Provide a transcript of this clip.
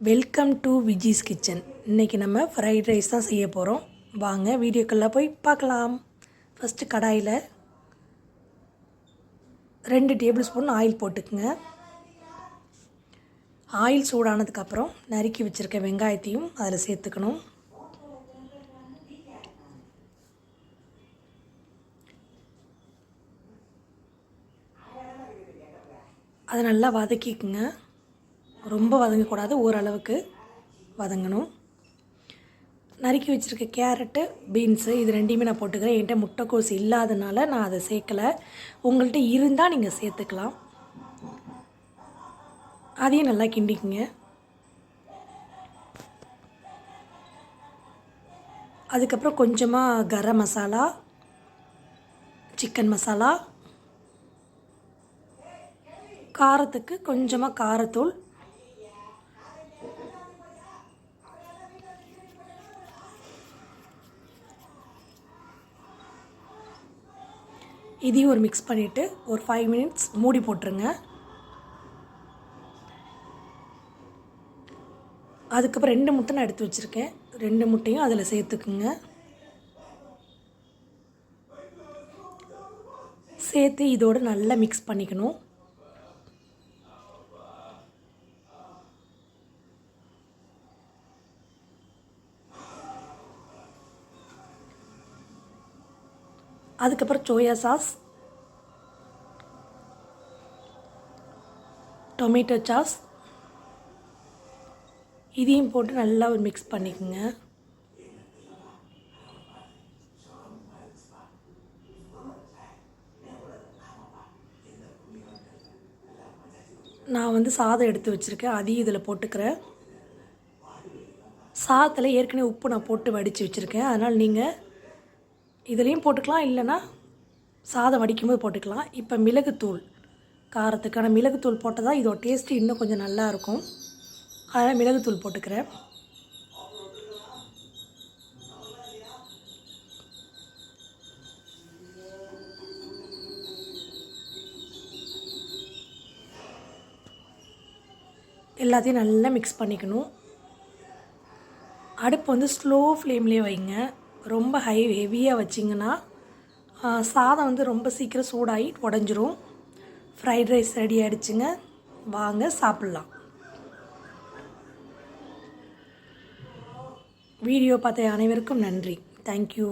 Welcome to Viji's kitchen இன்றைக்கி நம்ம fried rice தான் செய்ய போகிறோம் வாங்க வீடியோக்குள்ளே போய் பார்க்கலாம். ஃபஸ்ட்டு கடாயில் ரெண்டு டேபிள் ஸ்பூன் ஆயில் போட்டுக்குங்க ஆயில் சூடானதுக்கப்புறம் நறுக்கி வச்சுருக்க வெங்காயத்தையும் அதில் சேர்த்துக்கணும். அதை நல்லா வதக்கிக்குங்க. ரொம்ப வதங்கக்கூடாது ஓரளவுக்கு வதங்கணும். நறுக்கி வச்சுருக்க கேரட்டு பீன்ஸு இது ரெண்டையுமே நான் போட்டுக்கிறேன். என்கிட்ட முட்டைக்கோஸ் இல்லாதனால நான் அதை சேர்க்கலை. உங்கள்கிட்ட இருந்தால் நீங்கள் சேர்த்துக்கலாம். அதையும் நல்லா கிண்டிக்குங்க. அதுக்கப்புறம் கொஞ்சமாக கரம் மசாலா சிக்கன் மசாலா காரத்துக்கு கொஞ்சமாக காரத்தூள் இதையும் ஒரு மிக்ஸ் பண்ணிவிட்டு ஒரு ஃபைவ் மினிட்ஸ் மூடி போட்டுருங்க. அதுக்கப்புறம் ரெண்டு முட்டை நான் எடுத்து வச்சுருக்கேன். ரெண்டு முட்டையும் அதில் சேர்த்துக்குங்க. சேர்த்து இதோடு நல்லா மிக்ஸ் பண்ணிக்கணும். அதுக்கப்புறம் சோயா சாஸ் டொமேட்டோ சாஸ் இதையும் போட்டு நல்லா ஒரு மிக்ஸ் பண்ணிக்கோங்க. நான் வந்து சாதம் எடுத்து வச்சுருக்கேன். அதையும் இதில் போட்டுக்கிறேன். சாதத்தில் ஏற்கனவே உப்பு நான் போட்டு வடித்து வச்சுருக்கேன். அதனால் நீங்கள் இதுலேயும் போட்டுக்கலாம் இல்லைன்னா சாதம் வடிக்கும்போது போட்டுக்கலாம். இப்போ மிளகுத்தூள் காரத்துக்கான மிளகுத்தூள் போட்டால் தான் இதோட டேஸ்ட்டு இன்னும் கொஞ்சம் நல்லா இருக்கும். அதனால் மிளகுத்தூள் போட்டுக்கிறேன். எல்லாத்தையும் நல்லா மிக்ஸ் பண்ணிக்கணும். அடுப்பு வந்து ஸ்லோ ஃப்ளேம்லேயே வைங்க. ரொம்ப ஹை ஹெவியாக வச்சிங்கன்னா சாதம் வந்து ரொம்ப சீக்கிரம் சூடாகி உடஞ்சிரும். ஃப்ரைட் ரைஸ் ரெடி ஆகிடுச்சுங்க வாங்க சாப்பிட்லாம். வீடியோ பார்த்த அனைவருக்கும் நன்றி. தேங்க்யூ